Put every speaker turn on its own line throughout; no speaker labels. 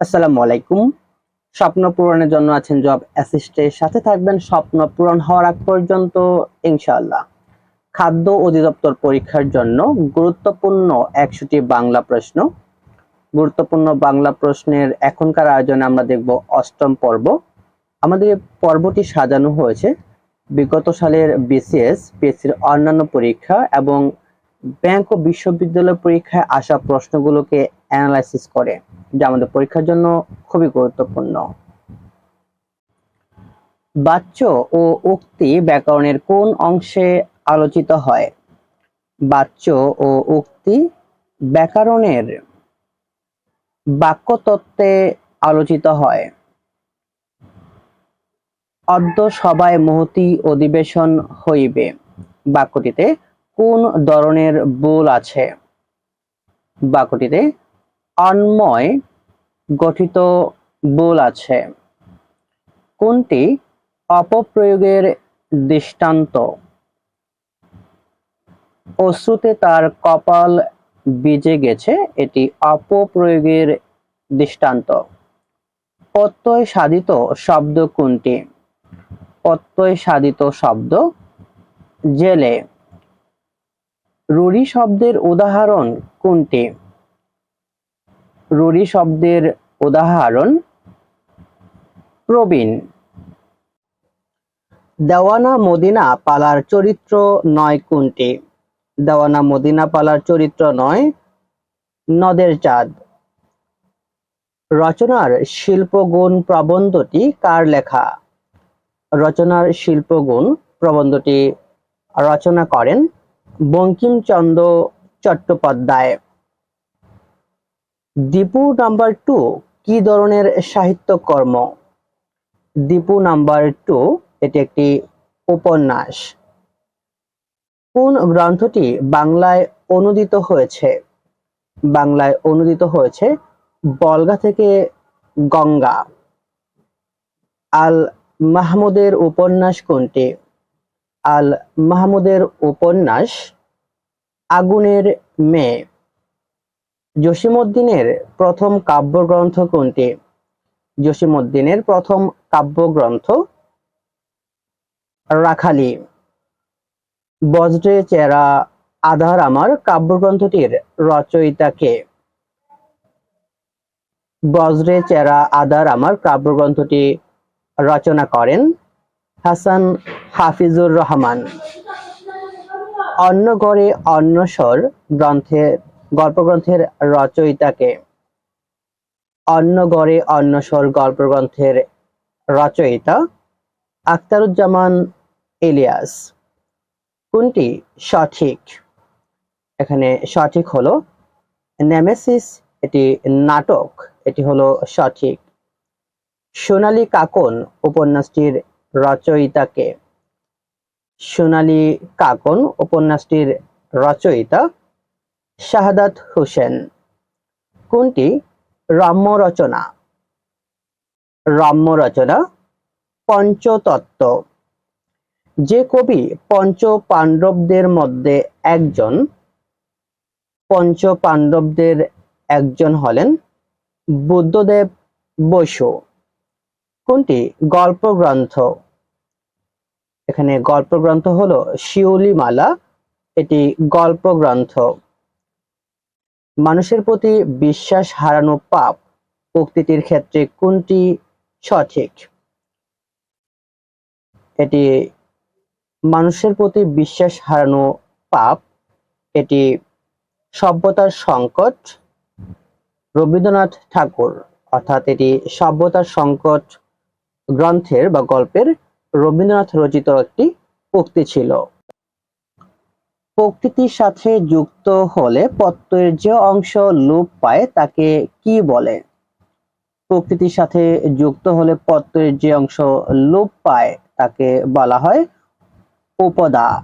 আসসালামু আলাইকুম। স্বপ্ন পূরণের জন্য আছেন জব অ্যাসিস্টের সাথে থাকবেন স্বপ্ন পূরণ হওয়ার আগ পর্যন্ত, ইনশাআল্লাহ। খাদ্য অধিদপ্তর পরীক্ষার জন্য গুরুত্বপূর্ণ একশোটি বাংলা প্রশ্ন। গুরুত্বপূর্ণ বাংলা প্রশ্নের এখনকার আয়োজনে আমরা দেখব অষ্টম পর্ব। আমাদের পর্বটি সাজানো হয়েছে। বিগত সালের বিসিএস পিএসসির অন্যান্য পরীক্ষা এবং ব্যাংক ও বিশ্ববিদ্যালয় পরীক্ষায় আসা প্রশ্নগুলোকে অ্যানালাইসিস করে। যা আমাদের পরীক্ষার জন্য খুবই গুরুত্বপূর্ণ। বাচ্য ও উক্তি ব্যাকরণের কোন অংশে আলোচিত হয়? বাচ্য ও উক্তি ব্যাকরণের বাক্যতত্ত্বে আলোচিত হয়। অদ্য সভায় মহতি অধিবেশন হইবে। বাক্যটিতে কোন ধরনের বোল আছে? বাক্যটিতে অন্ময় গঠিত বোল আছে। কোনটি? অপপ্রয়োগের দৃষ্টান্ত। অশ্রুতে তার কপাল ভিজে গেছে, এটি অপপ্রয়োগের দৃষ্টান্ত। প্রত্যয় সাধিত শব্দ কোনটি? প্রত্যয় সাধিত শব্দ জেলে। রুড়ি শব্দের উদাহরণ কোনটি? রুড়ি শব্দের উদাহরণ প্রবীণ। দেওয়ানা মদিনা পালার চরিত্র নয় কোনটি? দেওয়ানা মদিনা পালার চরিত্র নয়, নদের চাঁদ। রচনার শিল্পগুণ প্রবন্ধটি কার লেখা? রচনার শিল্পগুণ প্রবন্ধটি রচনা করেন বঙ্কিমচন্দ্র চট্টোপাধ্যায়। দীপু নাম্বার টু কি ধরনের সাহিত্যকর্ম? দীপু নাম্বার টু এটি একটি উপন্যাস। কোন গ্রন্থটি বাংলায় অনুদিত হয়েছে? বাংলায় অনুদিত হয়েছে বলগা থেকে গঙ্গা। আল মাহমুদের উপন্যাস কোনটি? আল মাহমুদের উপন্যাস, আগুনের মেয়ে। জসিমউদ্দিনের প্রথম কাব্যগ্রন্থ কোনটি? জসিমউদ্দিনের প্রথম কাব্যগ্রন্থ রাখালি। বজ্রে চেরা আধার আমার কাব্যগ্রন্থটির রচয়িতা কে? বজ্রে চেরা আধার আমার কাব্যগ্রন্থটি রচনা করেন হাসান হাফিজুর রহমান। অন্য গড়ে অন্যস্বর গ্রন্থের গল্পগ্রন্থের রচয়িতাকে। অন্য গড়ে অন্য অন্যস্বর গল্পগ্রন্থের রচয়িতা আখতারুজ্জামান ইলিয়াস। কোনটি সঠিক? এখানে সঠিক হলো নেমেসিস, এটি নাটক, এটি হলো সঠিক। সোনালী কাকন উপন্যাসটির রচয়িতাকে। সোনালী কাকন উপন্যাসটির রচয়িতা শাহাদাত হোসেন। কোনটি? রাম্য রচনা। রাম্য রচনা, পঞ্চতত্ত্ব। যে কবি পঞ্চ পাণ্ডবদের মধ্যে একজন পঞ্চ পাণ্ডবদের একজন হলেন বুদ্ধদেব বসু। কোনটি? গল্প গ্রন্থ এখানে গল্প গ্রন্থ হলো শিউলিমালা। এটি গল্প গ্রন্থ মানুষের প্রতি বিশ্বাস হারানো পাপ উক্তিটির ক্ষেত্রে কোনটি সঠিক? এটি মানুষের প্রতি বিশ্বাস হারানো পাপ, এটি সভ্যতার সংকট, রবীন্দ্রনাথ ঠাকুর, অর্থাৎ এটি সভ্যতার সংকট গ্রন্থের বা গল্পের রবীন্দ্রনাথ রচিত একটি উক্তি ছিল। প্রকৃতির সাথে যুক্ত হলে প্রত্যয়ের যে অংশ লোপ পায়, তাকে কি বলে? প্রকৃতির সাথে যুক্ত হলে প্রত্যয়ের যে অংশ লোপ পায়, তাকে বলা হয় উপদা।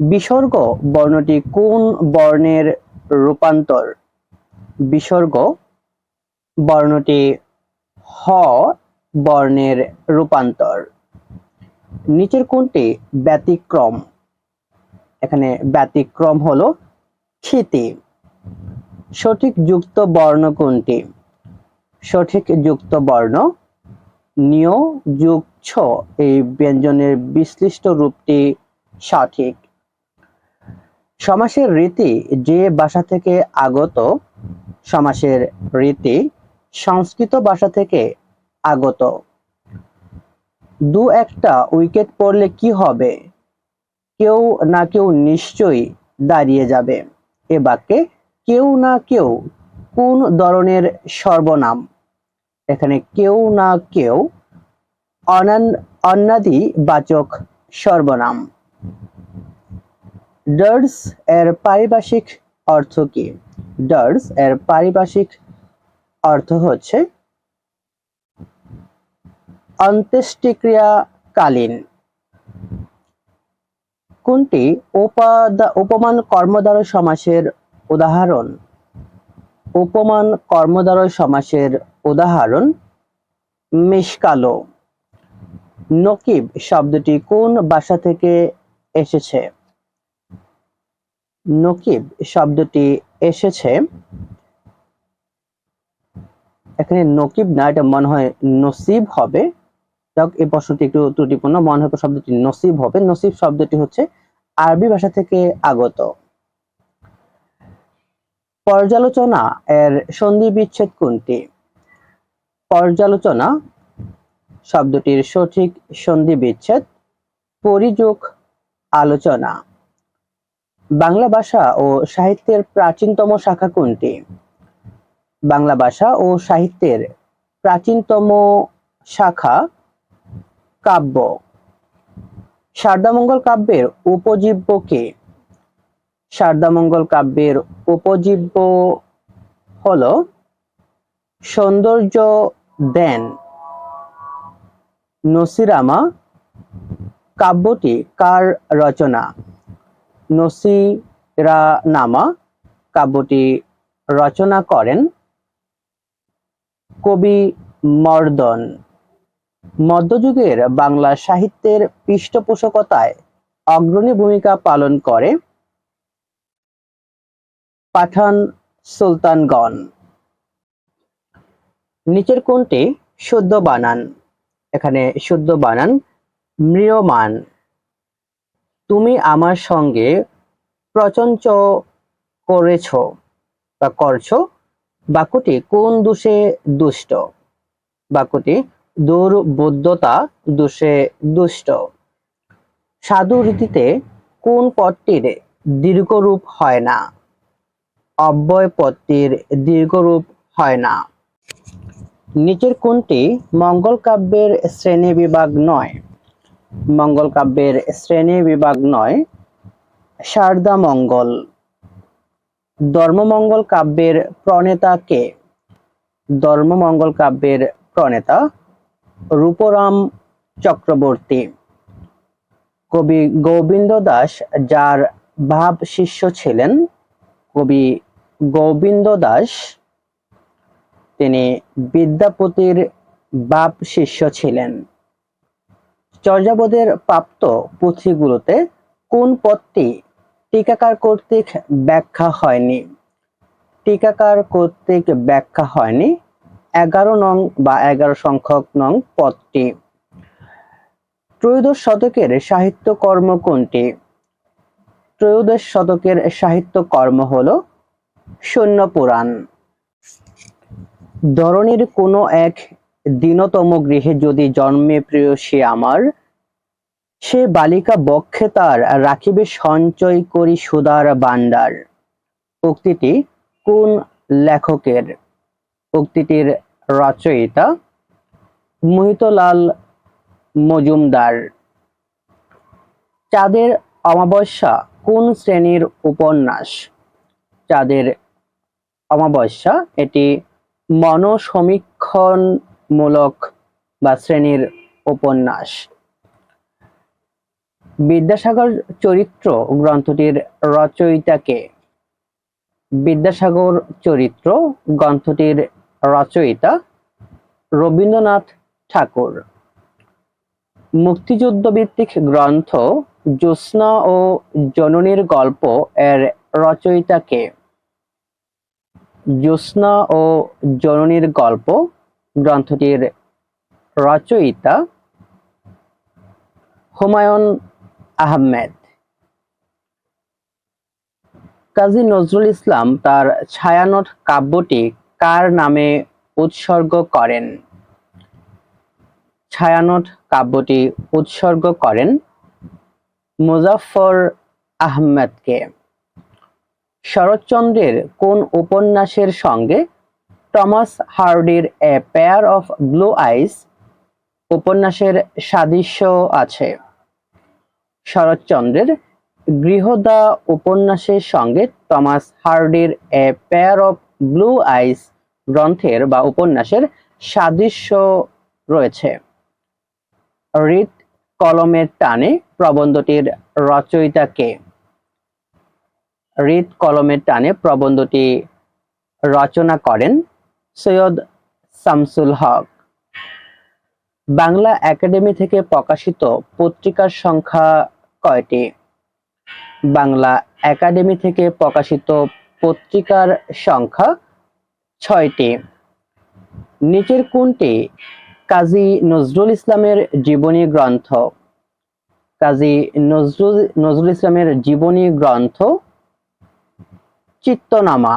বিসর্গ বর্ণটি কোন বর্ণের রূপান্তর? বিসর্গ বর্ণটি হ বর্ণের রূপান্তর। নিচের কোনটি ব্যতিক্রম। এখানে ব্যতিক্রম হলো ক্ষিতি। সঠিক যুক্ত বর্ণ কোনটি? সঠিক যুক্ত বর্ণ নিয় যুগ ছ। এই ব্যঞ্জনের বিশ্লিষ্ট রূপটি সঠিক। সমাসের রীতি যে ভাষা থেকে আগত সমাসের রীতি সংস্কৃত ভাষা থেকে আগত। দু একটা উইকেট পড়লে কি হবে? কেউ না কেউ নিশ্চয়ই দাঁড়িয়ে যাবে। এ বাক্যে কেউ না কেউ কোন ধরনের সর্বনাম। এখানে কেউ না কেউ অন্নাদি বাচক সর্বনাম। ডার্স এর পারিভাষিক অর্থ কি? ডার্স এর পারিভাষিক অর্থ হচ্ছে অন্ত্যেষ্টিক্রিয়াকালীন। কোনটি? উপমান কর্মদ্বারয় সমাসের উদাহরণ। উপমান কর্মদ্বারয় সমাসের উদাহরণ। মিশকালো। নকিব শব্দটি কোন ভাষা থেকে এসেছে? নকিব শব্দটি এসেছে। এখানে নকিব না, এটা মনে হয় নসিব হবে। যাক, এই প্রশ্নটি একটু ত্রুটিপূর্ণ। মনে হয় শব্দটি নসিব হবে। নসিব শব্দটি হচ্ছে আরবি ভাষা থেকে আগত। পর্যালোচনা এর সন্ধি বিচ্ছেদ কোনটি? পর্যালোচনা শব্দটির সঠিক সন্ধি বিচ্ছেদ পরিযোগ আলোচনা। বাংলা ভাষা ও সাহিত্যের প্রাচীনতম শাখা কোনটি? বাংলা ভাষা ও সাহিত্যের প্রাচীনতম শাখা কাব্য। শারদামঙ্গল কাব্যের উপজীব্য কে? শারদামঙ্গল কাব্যের উপজীব্য হলো সৌন্দর্য দেন। নসিরামা, কাব্যটি কার রচনা? নসিরা নামা কাব্যটি রচনা করেন কবি মর্দন। মধ্যযুগের বাংলা সাহিত্যের পৃষ্ঠপোষকতায় অগ্রণী ভূমিকা পালন করে পাঠান সুলতানগণ। নিচের কোনটি শুদ্ধ বানান। এখানে শুদ্ধ বানান, ম্রিয়মান। তুমি আমার সঙ্গে প্রচঞ্চ করেছ বা করছ। বাক্যটি কোন দোষে দুষ্ট? বাক্যটি দুর্বোধ্যতা দোষে দুষ্ট। সাধু রীতিতে কোন পদটির দীর্ঘরূপ হয় না? অব্যয় পদটির দীর্ঘরূপ হয় না। নিচের কোনটি মঙ্গল কাব্যের শ্রেণি বিভাগ নয়? মঙ্গল কাব্যের শ্রেণি বিভাগ নয় শারদা মঙ্গল। ধর্মমঙ্গল কাব্যের প্রণেতা কে? ধর্মমঙ্গল কাব্যের প্রণেতা রূপরাম চক্রবর্তী। কবি গোবিন্দ দাস, যার ভাব শিষ্য ছিলেন কবি গোবিন্দ দাস, তিনি বিদ্যাপতির বাপ শিষ্য ছিলেন। চর্যাপদের প্রাপ্ত পুঁথিগুলোতে কোন পদটি টিকাকার কর্তৃক ব্যাখ্যা হয়নি? টিকাকার কর্তৃক ব্যাখ্যা হয়নি। এগারো নং বা এগারো সংখ্যক নং পদটি। ত্রয়োদশ শতকের সাহিত্য কর্ম কোনটি? ত্রয়োদশ শতকের সাহিত্য কর্ম হল শূন্য পুরাণ। ধরনীর কোনো এক দীনতম গৃহে যদি জন্মে প্রিয় সে আমার, সে বালিকা বক্ষে তার রাখিবে সঞ্চয় করি সুদার বান্ডার উক্তিটি কোন লেখকের? উক্তিটির রচয়িতা মোহিতলাল মজুমদার। চাঁদের অমাবস্যা কোন শ্রেণির উপন্যাস? চাঁদের অমাবস্যা এটি মনোসমীক্ষণমূলক বা শ্রেণির উপন্যাস। বিদ্যাসাগর চরিত্র গ্রন্থটির রচয়িতাকে বিদ্যাসাগর চরিত্র গ্রন্থটির রচয়িতা রবীন্দ্রনাথ ঠাকুর। মুক্তিযুদ্ধ ভিত্তিক গ্রন্থ জ্যোৎস্না ও জননীর গল্প এর রচয়িতাকে জ্যোৎস্না ও জননীর গল্প গ্রন্থটির রচয়িতা হুমায়ুন আহমেদ। কাজী নজরুল ইসলাম তার ছায়ানট কাব্যটি কার নামে উৎসর্গ করেন? ছায়ানট কাব্যটি উৎসর্গ করেন মুজাফফর আহমেদকে। শরৎচন্দ্রের কোন উপন্যাসের সঙ্গে Thomas হার্ডির a pair of blue eyes উপন্যাসের সাদৃশ্য আছে? শরৎচন্দ্রের গৃহদা উপন্যাসের সঙ্গে Thomas হার্ডির a pair of blue eyes গ্রন্থের বা উপন্যাসের সাদৃশ্য রয়েছে। রিত কলমের টানে প্রবন্ধটির রচয়িতা কে? রিত কলমের টানে প্রবন্ধটি রচনা করেন সৈয়দ শামসুল হক। বাংলা একাডেমি থেকে প্রকাশিত পত্রিকার সংখ্যা কয়টি? বাংলা একাডেমি থেকে প্রকাশিত পত্রিকার সংখ্যা ছয়টি। নিচের কোনটি কাজী নজরুল ইসলামের জীবনী গ্রন্থ। কাজী নজরুল নজরুল ইসলামের জীবনী গ্রন্থ চিত্তনামা।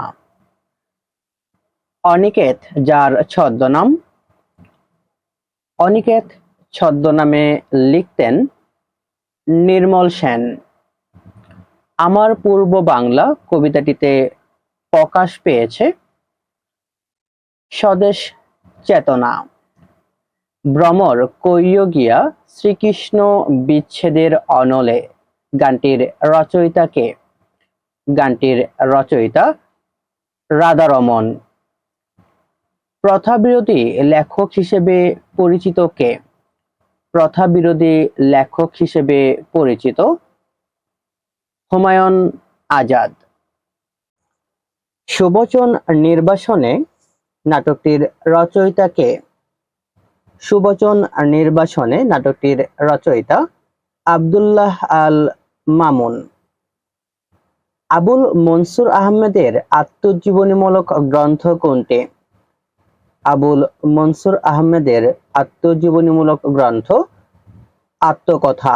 অনিকেত, যার ছদ্মনাম অনিকেত ছদ্মনামে লিখতেন নির্মল সেন। আমার পূর্ব বাংলা কবিতাটিতে প্রকাশ পেয়েছে। স্বদেশ চেতনা। ভ্রমর কৈয় গিয়া শ্রীকৃষ্ণ বিচ্ছেদের অনলে। গানটির রচয়িতাকে গানটির রচয়িতা রাধারমন। প্রথা বিরোধী লেখক হিসেবে পরিচিত কে? প্রথা বিরোধী লেখক হিসেবে পরিচিত হুমায়ুন আজাদ। সুবচন নির্বাসনে নাটকটির রচয়িতা কে সুবচন নির্বাসনে নাটকটির রচয়িতা আব্দুল্লাহ আল মামুন। আবুল মনসুর আহমেদের আত্মজীবনীমূলক গ্রন্থ কোনটি? আবুল মনসুর আহমেদের আত্মজীবনীমূলক গ্রন্থ আত্মকথা।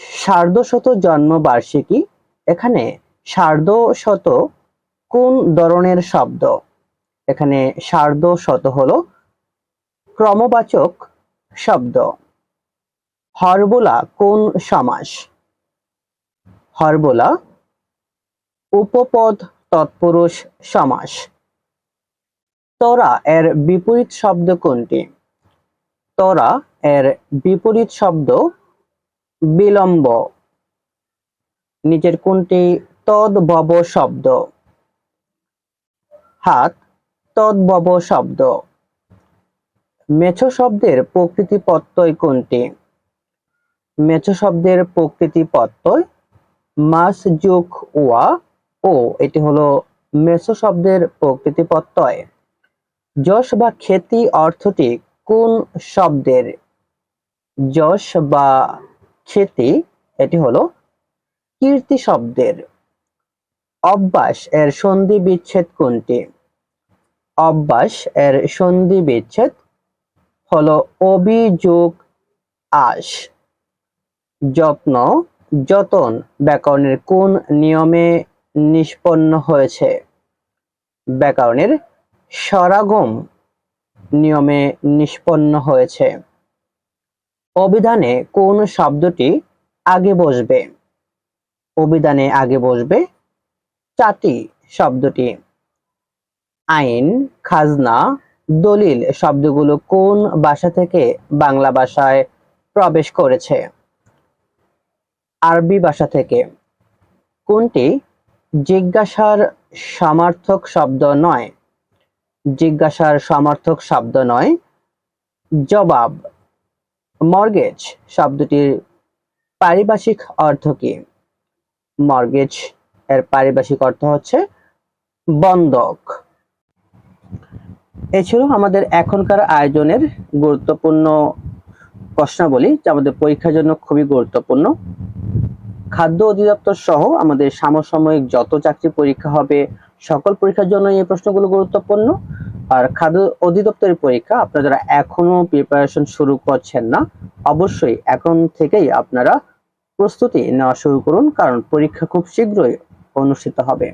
সার্ধশত জন্মবার্ষিকী, এখানে সার্ধশত কোন ধরনের শব্দ? এখানে সার্ধ শত হলো ক্রমবাচক শব্দ। হরবোলা কোন সমাস? হরবোলা উপপদ তৎপুরুষ সমাস। তরা এর বিপরীত শব্দ কোনটি? তরা এর বিপরীত শব্দ বিলম্ব। নিচের কোনটি তদ্ভব শব্দ। হাত তদ্ভব শব্দ। মেছো শব্দের প্রকৃতি প্রত্যয় কোনটি? মেছো শব্দের প্রকৃতি প্রত্যয় মাস যোগ ওয়া, ও, এটি হলো মেছো শব্দের প্রকৃতি প্রত্যয় যশ বা খ্যাতি অর্থটি কোন শব্দের? যশ বা খ্যাতি এটি হলো কীর্তি শব্দের অভ্যাস এর সন্ধি বিচ্ছেদ কোনটি? অভ্যাস এর সন্ধি বিচ্ছেদ হলো অভিযোগ আস, যত্ন, যতন ব্যাকরণের কোন নিয়মে নিষ্পন্ন হয়েছে? ব্যাকরণের সরাগম নিয়মে নিষ্পন্ন হয়েছে। অভিধানে কোন শব্দটি আগে বসবে? অভিধানে আগে বসবে চাটি শব্দটি। আইন, খাজনা, দলিল শব্দগুলো কোন ভাষা থেকে বাংলা ভাষায় প্রবেশ করেছে? আরবি ভাষা থেকে। কোনটি জিজ্ঞাসার সমার্থক শব্দ নয়? জিজ্ঞাসার সমার্থক শব্দ নয়, জবাব মর্গেজ শব্দটির পারিভাষিক অর্থ কি? মর্গেজ এর পারিভাষিক অর্থ হচ্ছে বন্ধক। এ ছিল আমাদের এখনকার আয়োজনের গুরুত্বপূর্ণ প্রশ্নাবলী, যা আমাদের পরীক্ষার জন্য খুবই গুরুত্বপূর্ণ। খাদ্য অধিদপ্তর সহ আমাদের সমসাময়িক যত চাকরি পরীক্ষা হবে, সকল পরীক্ষার জন্য এই প্রশ্নগুলো গুরুত্বপূর্ণ। আর খাদ্য অধিদপ্তরের পরীক্ষা আপনারা যারা এখনও প্রিপারেশন শুরু করছেন না, অবশ্যই এখন থেকেই আপনারা প্রস্তুতি নেওয়া শুরু করুন, কারণ পরীক্ষা খুব শীঘ্রই অনুষ্ঠিত হবে।